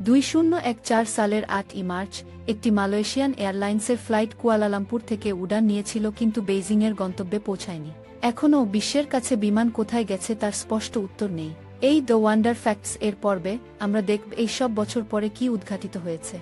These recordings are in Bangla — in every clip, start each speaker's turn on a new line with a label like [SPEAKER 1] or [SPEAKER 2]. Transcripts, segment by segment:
[SPEAKER 1] দুই শূন্য এক চার সালের আটই মার্চ, একটি মালয়েশিয়ান এয়ারলাইন্সের ফ্লাইট কুয়ালালামপুর থেকে উড়ান নিয়েছিল কিন্তু বেইজিংয়ের গন্তব্যে পৌঁছায়নি। এখনও বিশ্বের কাছে বিমান কোথায় গেছে তার স্পষ্ট উত্তর নেই। এই দ্য ওয়ান্ডার ফ্যাক্টস এর পর্বে আমরা দেখব এই সব বছর পরে কি উদ্ঘাটিত হয়েছে।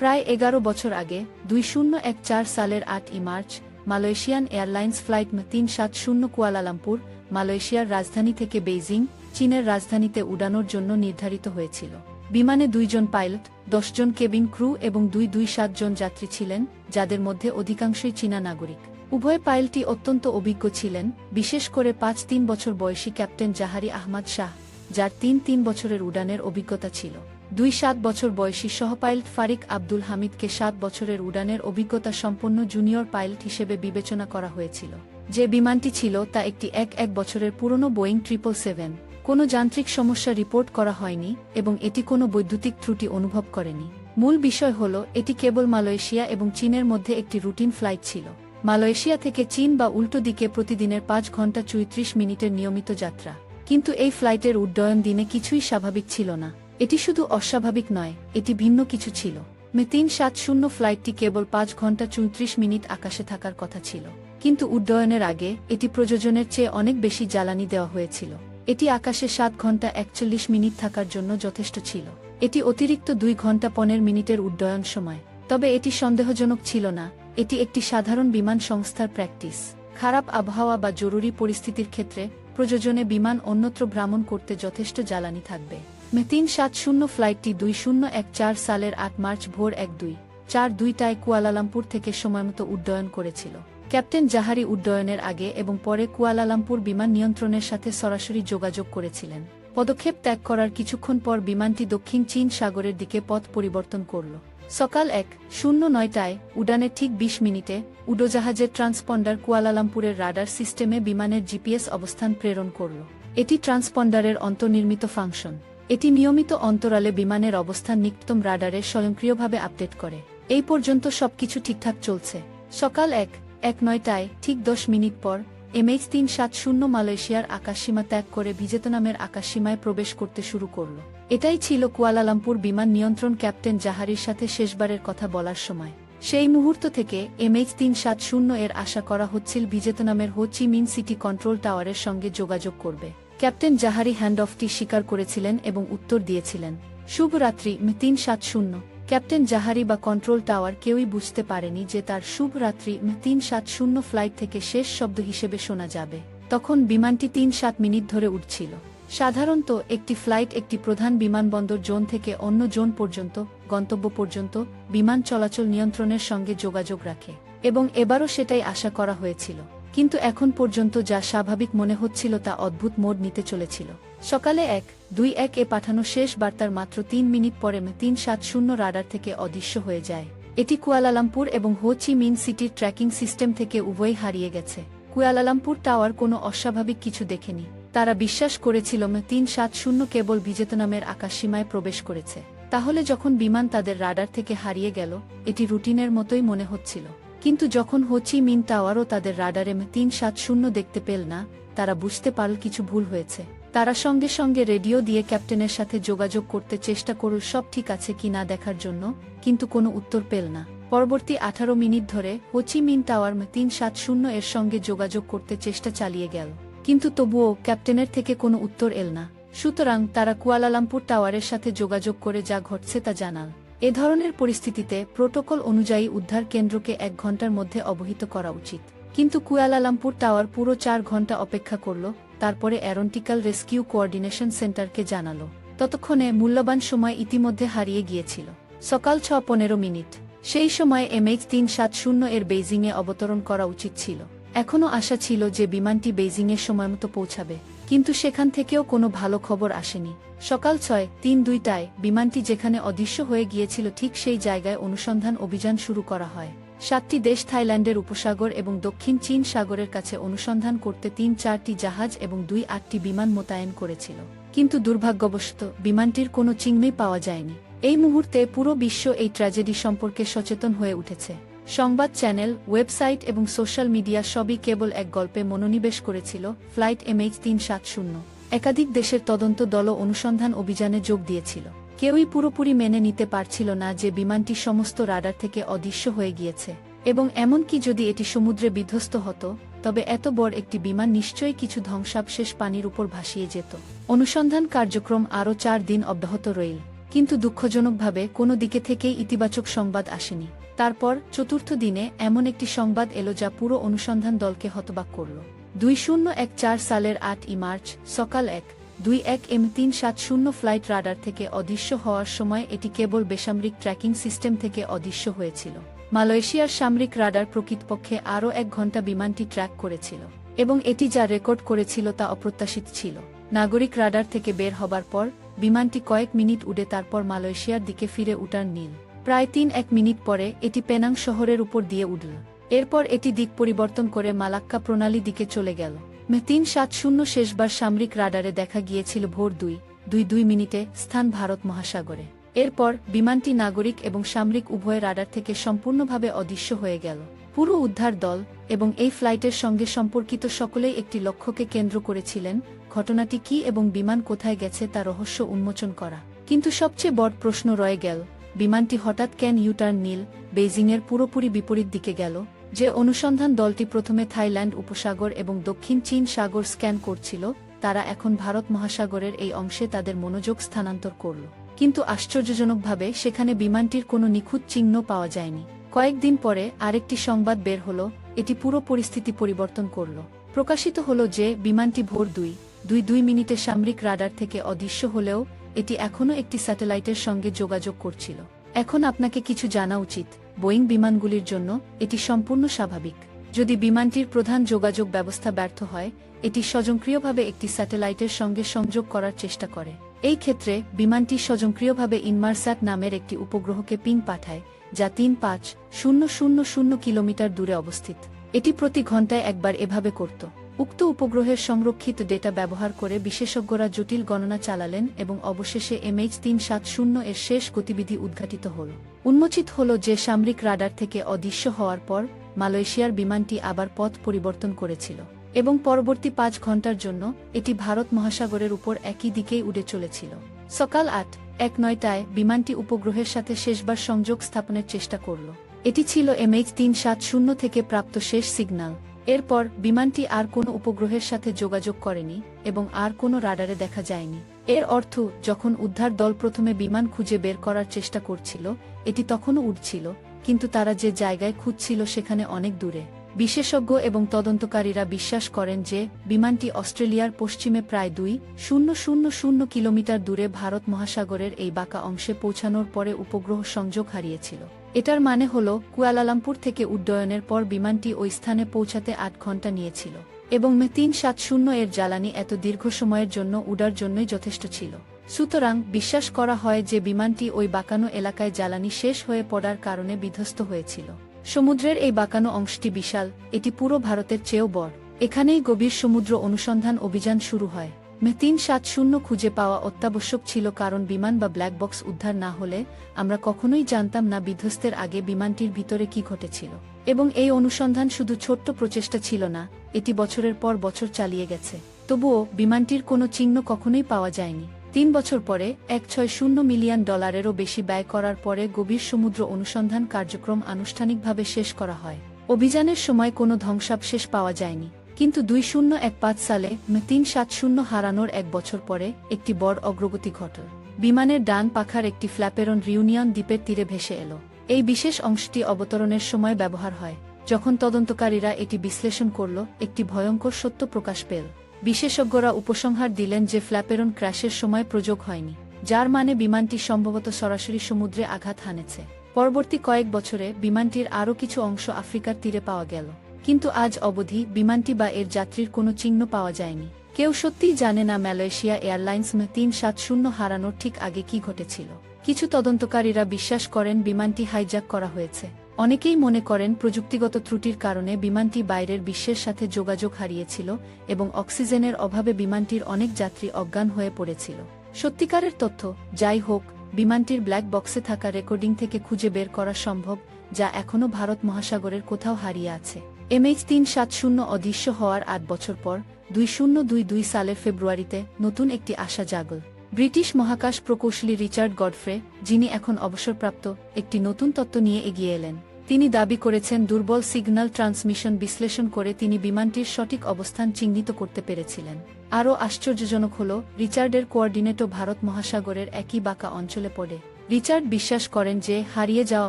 [SPEAKER 1] প্রায় এগারো বছর আগে, দুই শূন্য এক চার সালের আটই মার্চ, মালয়েশিয়ান এয়ারলাইন্স ফ্লাইট তিন সাত শূন্য কুয়ালালামপুর মালয়েশিয়ার রাজধানী থেকে বেইজিং, চীনের রাজধানীতে উড়ানোর জন্য নির্ধারিত হয়েছিল। বিমানে দুইজন পাইলট, দশজন কেবিন ক্রু এবং দুই দুই সাতজন যাত্রী ছিলেন, যাদের মধ্যে অধিকাংশই চীনা নাগরিক। উভয় পাইলটি অত্যন্ত অভিজ্ঞ ছিলেন, বিশেষ করে পাঁচ তিন বছর বয়সী ক্যাপ্টেন জাহারি আহমদ শাহ, যার তিন তিন বছরের উড়ানের অভিজ্ঞতা ছিল। দুই সাত বছর বয়সী সহপাইলট ফারিক আব্দুল হামিদকে সাত বছরের উড়ানের অভিজ্ঞতা সম্পন্ন জুনিয়র পাইলট হিসেবে বিবেচনা করা হয়েছিল। যে বিমানটি ছিল তা একটি এক এক বছরের পুরনো বোয়িং ট্রিপল সেভেন। কোনো যান্ত্রিক সমস্যা রিপোর্ট করা হয়নি এবং এটি কোনো বৈদ্যুতিক ত্রুটি অনুভব করেনি। মূল বিষয় হল, এটি কেবল মালয়েশিয়া এবং চীনের মধ্যে একটি রুটিন ফ্লাইট ছিল। মালয়েশিয়া থেকে চীন বা উল্টো দিকে প্রতিদিনের পাঁচ ঘণ্টা চৌত্রিশ মিনিটের নিয়মিত যাত্রা। কিন্তু এই ফ্লাইটের উড্ডয়ন দিনে কিছুই স্বাভাবিক ছিল না। এটি শুধু অস্বাভাবিক নয়, এটি ভিন্ন কিছু ছিল। মে তিন সাত শূন্য ফ্লাইটটি কেবল পাঁচ ঘণ্টা চৌত্রিশ মিনিট আকাশে থাকার কথা ছিল। কিন্তু উড্ডয়নের আগে এটি প্রযোজনের চেয়ে অনেক বেশি জ্বালানি দেওয়া হয়েছিল। এটি আকাশে সাত ঘণ্টা একচল্লিশ মিনিট থাকার জন্য যথেষ্ট ছিল। এটি অতিরিক্ত দুই ঘণ্টা পনেরো মিনিটের উড্ডয়ন সময়। তবে এটি সন্দেহজনক ছিল না, এটি একটি সাধারণ বিমান সংস্থার প্র্যাকটিস। খারাপ আবহাওয়া বা জরুরি পরিস্থিতির ক্ষেত্রে প্রযোজনে বিমান অন্যত্র ভ্রমণ করতে যথেষ্ট জ্বালানি থাকবে। মে তিন সাত শূন্য ফ্লাইটটি দুই শূন্য এক চার সালের আট মার্চ ভোর এক দুই, চার দুইটায় কুয়ালালামপুর থেকে সময়মতো উড্ডয়ন করেছিল। ক্যাপ্টেন জাহারি উড্ডয়নের আগে এবং পরে কুয়ালালামপুর বিমান নিয়ন্ত্রণের সাথে সরাসরি যোগাযোগ করেছিলেন। পদক্ষেপ ত্যাগ করার কিছুক্ষণ পর বিমানটি দক্ষিণ চীন সাগরের দিকে পথ পরিবর্তন করল। সকাল এক, শূন্য নয়টায় উডানের ঠিক বিশ মিনিটে, উডোজাহাজের ট্রান্সপন্ডার কুয়ালালামপুরের রাডার সিস্টেমে বিমানের জিপিএস অবস্থান প্রেরণ করল। এটি ট্রান্সপন্ডারের অন্তর্নির্মিত ফাংশন। এটি নিয়মিত অন্তরালে বিমানের অবস্থান নিকটতম রাডারে স্বয়ংক্রিয়ভাবে আপডেট করে। এই পর্যন্ত সবকিছু ঠিকঠাক চলছে। সকাল এক এক নয়টায়, ঠিক দশ মিনিট পর এমএইচ তিন সাত শূন্য মালয়েশিয়ার আকাশসীমা ত্যাগ করে ভিজেতনামের আকাশসীমায় প্রবেশ করতে শুরু করল। এটাই ছিল কুয়ালালামপুর বিমান নিয়ন্ত্রণ ক্যাপ্টেন জাহারির সাথে শেষবারের কথা বলার সময়। সেই মুহূর্ত থেকে এমএইচ তিন সাত শূন্য এর আশা করা হচ্ছিল ভিজেতনামের হো চি মিন সিটি কন্ট্রোল টাওয়ারের সঙ্গে যোগাযোগ করবে। ক্যাপ্টেন জাহারি হ্যান্ড অফটি স্বীকার করেছিলেন এবং উত্তর দিয়েছিলেন। শুভরাত্রি তিন সাত শূন্য। ক্যাপ্টেন জাহারি বা কন্ট্রোল টাওয়ার কেউই বুঝতে পারেনি যে তার শুভ রাত্রি তিন সাত শূন্য ফ্লাইট থেকে শেষ শব্দ হিসেবে শোনা যাবে, তখন বিমানটি তিন সাত মিনিট ধরে উঠছিল সাধারণত একটি ফ্লাইট একটি প্রধান বিমানবন্দর জোন থেকে অন্য জোন পর্যন্ত, গন্তব্য পর্যন্ত, বিমান চলাচল নিয়ন্ত্রণের সঙ্গে যোগাযোগ রাখে, এবং এবারও সেটাই আশা করা হয়েছিল। কিন্তু এখন পর্যন্ত যা স্বাভাবিক মনে হচ্ছিল তা অদ্ভুত মোড নিতে চলেছিল। সকালে এক, দুই এক এ পাঠানো শেষ বার্তার মাত্র তিন মিনিট পরে তিন সাত শূন্য রাডার থেকে অদৃশ্য হয়ে যায়। এটি কুয়ালালামপুর এবং হো চি মিন সিটির ট্র্যাকিং সিস্টেম থেকে উভয় হারিয়ে গেছে। কুয়ালালামপুর টাওয়ার কোনো অস্বাভাবিক কিছু দেখেনি। তারা বিশ্বাস করেছিল তিন সাত শূন্য কেবল ভিজেতনামের আকাশসীমায় প্রবেশ করেছে। তাহলে যখন বিমান তাদের রাডার থেকে হারিয়ে গেল, এটি রুটিনের মতোই মনে হচ্ছিল। কিন্তু যখন হোচি মিন টাওয়ারও তাদের রাডারে তিন সাত শূন্য দেখতে পেল না, তারা বুঝতে পারল কিছু ভুল হয়েছে। তারা সঙ্গে সঙ্গে রেডিও দিয়ে ক্যাপ্টেনের সাথে যোগাযোগ করতে চেষ্টা করল সব ঠিক আছে কি না দেখার জন্য, কিন্তু কোনো উত্তর পেল না। পরবর্তী আঠারো মিনিট ধরে হোচি মিন টাওয়ার তিন সাত শূন্য এর সঙ্গে যোগাযোগ করতে চেষ্টা চালিয়ে গেল। কিন্তু তবুও ক্যাপ্টেনের থেকে কোনো উত্তর এল না। সুতরাং তারা কুয়ালালামপুর টাওয়ারের সাথে যোগাযোগ করে যা ঘটছে তা জানাল। এ ধরনের পরিস্থিতিতে প্রোটোকল অনুযায়ী উদ্ধার কেন্দ্রকে এক ঘণ্টার মধ্যে অবহিত করা উচিত। কিন্তু কুয়ালালামপুর টাওয়ার পুরো চার ঘণ্টা অপেক্ষা করল, তারপরে অ্যারোন্টিক্যাল রেস্কিউ কোঅর্ডিনেশন সেন্টারকে জানালো। ততক্ষণে মূল্যবান সময় ইতিমধ্যে হারিয়ে গিয়েছিল। সকাল ছ পনেরো মিনিট। সেই সময় এমএইচ তিন সাত শূন্য এর বেইজিংয়ে অবতরণ করা উচিত ছিল। এখনও আশা ছিল যে বিমানটি বেইজিংয়ের সময়মতো পৌঁছাবে। কিন্তু সেখান থেকেও কোনো ভালো খবর আসেনি। সকাল ছয়, তিন দুইটায় বিমানটি যেখানে অদৃশ্য হয়ে গিয়েছিল ঠিক সেই জায়গায় অনুসন্ধান অভিযান শুরু করা হয়। সাতটি দেশ থাইল্যান্ডের উপসাগর এবং দক্ষিণ চীন সাগরের কাছে অনুসন্ধান করতে তিন চারটি জাহাজ এবং দুই আটটি বিমান মোতায়েন করেছিল। কিন্তু দুর্ভাগ্যবশত বিমানটির কোনো চিহ্নই পাওয়া যায়নি। এই মুহূর্তে পুরো বিশ্ব এই ট্র্যাজেডি সম্পর্কে সচেতন হয়ে উঠেছে। সংবাদ চ্যানেল, ওয়েবসাইট এবং সোশ্যাল মিডিয়া সবই কেবল এক গল্পে মনোনিবেশ করেছিল, ফ্লাইট এমএইচ তিন সাত শূন্য। একাধিক দেশের তদন্ত দলও অনুসন্ধান অভিযানে যোগ দিয়েছিল। কেউই পুরোপুরি মেনে নিতে পারছিল না যে বিমানটি সমস্ত রাডার থেকে অদৃশ্য হয়ে গিয়েছে। এবং এমনকি যদি এটি সমুদ্রে বিধ্বস্ত হতো, তবে এত বড় একটি বিমান নিশ্চয়ই কিছু ধ্বংসাবশেষ পানির উপর ভাসিয়ে যেত। অনুসন্ধান কার্যক্রম আরও চার দিন অব্যাহত রইল। কিন্তু দুঃখজনকভাবে কোনো দিকে থেকেই ইতিবাচক সংবাদ আসেনি। তারপর চতুর্থ দিনে এমন একটি সংবাদ এলো যা পুরো অনুসন্ধান দলকে হতবাক করল। দুই শূন্য এক চার সালের আট ই মার্চ, সকাল এক, দুই এক এম তিন সাত শূন্য ফ্লাইট রাডার থেকে অদৃশ্য হওয়ার সময় এটি কেবল বেসামরিক ট্র্যাকিং সিস্টেম থেকে অদৃশ্য হয়েছিল। মালয়েশিয়ার সামরিক রাডার প্রকৃতপক্ষে আরও এক ঘণ্টা বিমানটি ট্র্যাক করেছিল, এবং এটি যা রেকর্ড করেছিল তা অপ্রত্যাশিত ছিল। নাগরিক রাডার থেকে বের হবার পর, বিমানটি কয়েক মিনিট উড়ে তারপর মালয়েশিয়ার দিকে ফিরে উঠার নীল প্রায় তিন এক মিনিট পরে এটি পেনাং শহরের উপর দিয়ে উঠল। এরপর এটি দিক পরিবর্তন করে মালাক্কা প্রণালী দিকে চলে গেল। মে তিন সাত শূন্য শেষবার সামরিক রাডারে দেখা গিয়েছিল ভোর দুই দুই দুই মিনিটে স্থান ভারত মহাসাগরে। এরপর বিমানটি নাগরিক এবং সামরিক উভয় রাডার থেকে সম্পূর্ণভাবে অদৃশ্য হয়ে গেল। পুরো উদ্ধার দল এবং এই ফ্লাইটের সঙ্গে সম্পর্কিত সকলেই একটি লক্ষ্যকে কেন্দ্র করেছিলেন, ঘটনাটি কি এবং বিমান কোথায় গেছে তা রহস্য উন্মোচন করা। কিন্তু সবচেয়ে বড় প্রশ্ন রয়ে গেল বিমানটি হঠাৎ ক্যান ইউটার্ন নীল, বেইজিংয়ের পুরোপুরি বিপরীত দিকে গেল, যে অনুসন্ধান দলটি প্রথমে থাইল্যান্ড উপসাগর এবং দক্ষিণ চীন সাগর স্ক্যান করছিল, তারা এখন ভারত মহাসাগরের এই অংশে তাদের মনোযোগ স্থানান্তর করল। কিন্তু আশ্চর্যজনকভাবে সেখানে বিমানটির কোনো নিখুঁত চিহ্ন পাওয়া যায়নি। কয়েকদিন পরে আরেকটি সংবাদ বের হল, এটি পুরো পরিস্থিতি পরিবর্তন করল। প্রকাশিত হল যে বিমানটি ভোর দুই দুই দুই মিনিটে সামরিক রাডার থেকে অদৃশ্য হলেও এটি এখনও একটি স্যাটেলাইটের সঙ্গে যোগাযোগ করছিল। এখন আপনাকে কিছু জানা উচিত, বোয়িং বিমানগুলির জন্য এটি সম্পূর্ণ স্বাভাবিক। যদি বিমানটির প্রধান যোগাযোগ ব্যবস্থা ব্যর্থ হয়, এটি স্বয়ংক্রিয়ভাবে একটি স্যাটেলাইটের সঙ্গে সংযোগ করার চেষ্টা করে। এই ক্ষেত্রে, বিমানটি স্বয়ংক্রিয়ভাবে ইনমারস্যাট নামের একটি উপগ্রহকে পিং পাঠায়, যা তিন পাঁচ শূন্য শূন্য শূন্য কিলোমিটার দূরে অবস্থিত। এটি প্রতি ঘন্টায় একবার এভাবে করত। উক্ত উপগ্রহের সংরক্ষিত ডেটা ব্যবহার করে বিশেষজ্ঞরা জটিল গণনা চালালেন এবং অবশেষে এমএইচ তিন সাত শূন্য এর শেষ গতিবিধি উদ্ঘাটিত হল। উন্মোচিত হল যে সামরিক রাডার থেকে অদৃশ্য হওয়ার পর মালয়েশিয়ার বিমানটি আবার পথ পরিবর্তন করেছিল এবং পরবর্তী পাঁচ ঘণ্টার জন্য এটি ভারত মহাসাগরের উপর একই দিকেই উড়ে চলেছিল। সকাল আট, এক নয়টায় বিমানটি উপগ্রহের সাথে শেষবার সংযোগ স্থাপনের চেষ্টা করল। এটি ছিল এমএইচ তিন সাত শূন্য থেকে প্রাপ্ত শেষ সিগন্যাল। এরপর বিমানটি আর কোনো উপগ্রহের সাথে যোগাযোগ করেনি এবং আর কোনো রাডারে দেখা যায়নি। এর অর্থ, যখন উদ্ধার দল প্রথমে বিমান খুঁজে বের করার চেষ্টা করছিল, এটি তখনও উঠছিল কিন্তু তারা যে জায়গায় খুঁজছিল সেখানে অনেক দূরে। বিশেষজ্ঞ এবং তদন্তকারীরা বিশ্বাস করেন যে, বিমানটি অস্ট্রেলিয়ার পশ্চিমে প্রায় দুই, শূন্য শূন্য শূন্য কিলোমিটার দূরে ভারত মহাসাগরের এই বাঁকা অংশে পৌঁছানোর পরে উপগ্রহ সংযোগ হারিয়েছিল। এটার মানে হল, কুয়ালালামপুর থেকে উড্ডয়নের পর বিমানটি ওই স্থানে পৌঁছাতে আট ঘণ্টা নিয়েছিল, এবং মে তিন সাত শূন্য এর জ্বালানি এত দীর্ঘ সময়ের জন্য উড়ার জন্যই যথেষ্ট ছিল। সুতরাং বিশ্বাস করা হয় যে বিমানটি ওই বাঁকানো এলাকায় জ্বালানি শেষ হয়ে পড়ার কারণে বিধ্বস্ত হয়েছিল। সমুদ্রের এই বাঁকানো অংশটি বিশাল, এটি পুরো ভারতের চেয়েও বড়। এখানেই গভীর সমুদ্র অনুসন্ধান অভিযান শুরু হয়। মে তিন সাত শূন্য খুঁজে পাওয়া অত্যাবশ্যক ছিল কারণ বিমান বা ব্ল্যাক বক্স উদ্ধার না হলে আমরা কখনোই জানতাম না বিধ্বস্তের আগে বিমানটির ভিতরে কি ঘটেছিল। এবং এই অনুসন্ধান শুধু ছোট্ট প্রচেষ্টা ছিল না, এটি বছরের পর বছর চালিয়ে গেছে। তবুও বিমানটির কোনো চিহ্ন কখনোই পাওয়া যায়নি। তিন বছর পরে এক ছয় শূন্য মিলিয়ন ডলারেরও বেশি ব্যয় করার পরে গভীর সমুদ্র অনুসন্ধান কার্যক্রম আনুষ্ঠানিকভাবে শেষ করা হয়। অভিযানের সময় কোনো ধ্বংসাবশেষ পাওয়া যায়নি। কিন্তু দুই শূন্য এক পাঁচ সালে তিন সাত শূন্য হারানোর এক বছর পরে একটি বড় অগ্রগতি ঘটল। বিমানের ডান পাখার একটি ফ্ল্যাপেরন রিউনিয়ন দ্বীপের তীরে ভেসে এলো। এই বিশেষ অংশটি অবতরণের সময় ব্যবহার হয়, যখন তদন্তকারীরা এটি বিশ্লেষণ করল, একটি ভয়ঙ্কর সত্য প্রকাশ পেল। বিশেষজ্ঞরা উপসংহার দিলেন যে ফ্ল্যাপেরন ক্র্যাশের সময় প্রযোগ হয়নি, যার মানে বিমানটি সম্ভবত সরাসরি সমুদ্রে আঘাত হানেছে। পরবর্তী কয়েক বছরে বিমানটির আরও কিছু অংশ আফ্রিকার তীরে পাওয়া গেল। কিন্তু আজ অবধি বিমানটি বা এর যাত্রীর কোনো চিহ্ন পাওয়া যায়নি। কেউ সত্যিই জানে না মালয়েশিয়া এয়ারলাইন্স তিন সাত শূন্য হারানোর ঠিক আগে কি ঘটেছিল। কিছু তদন্তকারীরা বিশ্বাস করেন বিমানটি হাইজ্যাক করা হয়েছে। অনেকেই মনে করেন প্রযুক্তিগত ত্রুটির কারণে বিমানটি বাইরের বিশ্বের সাথে যোগাযোগ হারিয়েছিল এবং অক্সিজেনের অভাবে বিমানটির অনেক যাত্রী অজ্ঞান হয়ে পড়েছিল। সত্যিকারের তথ্য, যাই হোক, বিমানটির ব্ল্যাক বক্সে থাকা রেকর্ডিং থেকে খুঁজে বের করা সম্ভব, যা এখনও ভারত মহাসাগরের কোথাও হারিয়ে আছে। এমএইচ তিন সাত শূন্য অদৃশ্য হওয়ার আট বছর পর, দুই শূন্য দুই দুই সালের ফেব্রুয়ারিতে নতুন একটি আশা জাগল। ব্রিটিশ মহাকাশ প্রকৌশলী রিচার্ড গডফ্রে, যিনি এখন অবসরপ্রাপ্ত, একটি নতুন তত্ত্ব নিয়ে এগিয়ে এলেন। তিনি দাবি করেছেন, দুর্বল সিগন্যাল ট্রান্সমিশন বিশ্লেষণ করে তিনি বিমানটির সঠিক অবস্থান চিহ্নিত করতে পেরেছিলেন। আরও আশ্চর্যজনক হল, রিচার্ডের কোঅর্ডিনেটও ভারত মহাসাগরের একই বাঁকা অঞ্চলে পড়ে। রিচার্ড বিশ্বাস করেন যে হারিয়ে যাওয়া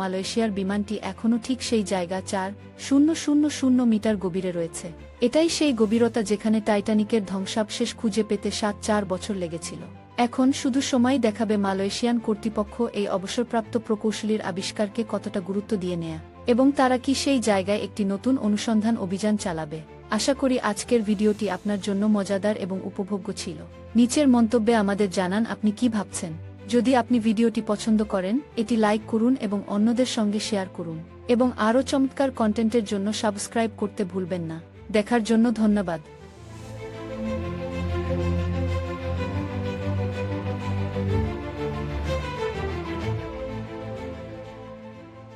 [SPEAKER 1] মালয়েশিয়ার বিমানটি এখনও ঠিক সেই জায়গা চার শূন্য শূন্য শূন্য মিটার গভীরে রয়েছে। এটাই সেই গভীরতা যেখানে টাইটানিকের ধ্বংসাবশেষ খুঁজে পেতে সাত চার বছর লেগেছিল। এখন শুধু সময় দেখাবে মালয়েশিয়ান কর্তৃপক্ষ এই অবসরপ্রাপ্ত প্রকৌশলীর আবিষ্কারকে কতটা গুরুত্ব দিয়ে নেয়া, এবং তারা কি সেই জায়গায় একটি নতুন অনুসন্ধান অভিযান চালাবে। আশা করি আজকের ভিডিওটি আপনার জন্য মজাদার এবং উপভোগ্য ছিল। নিচের মন্তব্যে আমাদের জানান আপনি কি ভাবছেন। যদি আপনি ভিডিওটি পছন্দ করেন, এটি লাইক করুন এবং অন্যদের সঙ্গে শেয়ার করুন, এবং আরও চমৎকার কন্টেন্টের জন্য সাবস্ক্রাইব করতে ভুলবেন না। দেখার জন্য ধন্যবাদ।